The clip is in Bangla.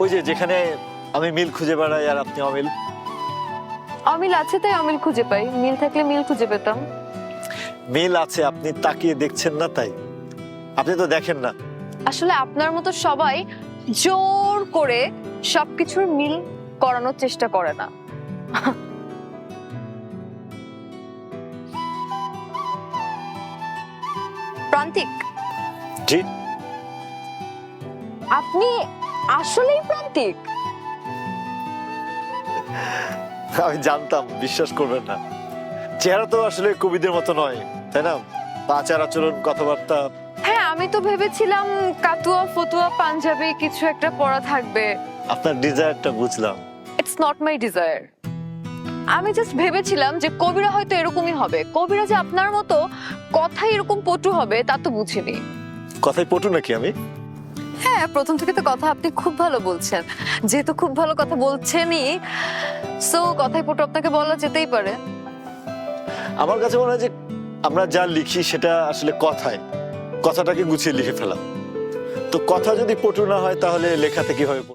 ওই যে যেখানে আমি মিল খুঁজে বেড়াই আর আপনি অমিল। অমিল আছে তাই অমিল খুঁজে পাই। মিল থাকলে মিল খুঁজে পেতাম। মিল আছে আপনি তাকিয়ে দেখছেন না তাই। আপনি তো দেখেন না। আসলে আপনার মতো সবাই জোর করে সবকিছুর মিল করানোর চেষ্টা করে না। প্রান্তিক। জি। আপনি আসলেই প্রান্তিক। আমি জানতাম বিশ্বাস করবেন না। চেহারা তো আসলে কবিদের মতো নয় তাই না? আচার আচরণ কথাবার্তা। হ্যাঁ আমি তো ভেবেছিলাম কাতুয়া ফতুয়া পাঞ্জাবি কিছু একটা পড়া থাকবে। আপনার ডিজায়ারটা বুঝলাম। ইটস নট মাই ডিজায়ার আমি জাস্ট ভেবেছিলাম যে কবিরা হয়তো এরকমই হবে। কবিরা যে আপনার মতো কথাই এরকম পটু হবে তা তো বুঝিনি। কথাই পটু নাকি আমি? হ্যাঁ প্রথম থেকে তো কথা আপনি খুব ভালো বলছেন। যেহেতু খুব ভালো কথা বলছেনই সো কথাই পটু আপনাকে বলা যেতেই পারে। আমার কাছে মনে হয় যে আমরা যা লিখি সেটা আসলে কথায়, কথাটাকে গুছিয়ে লিখে ফেলাম। তো কথা যদি পটু না হয় তাহলে লেখাতে কি হবে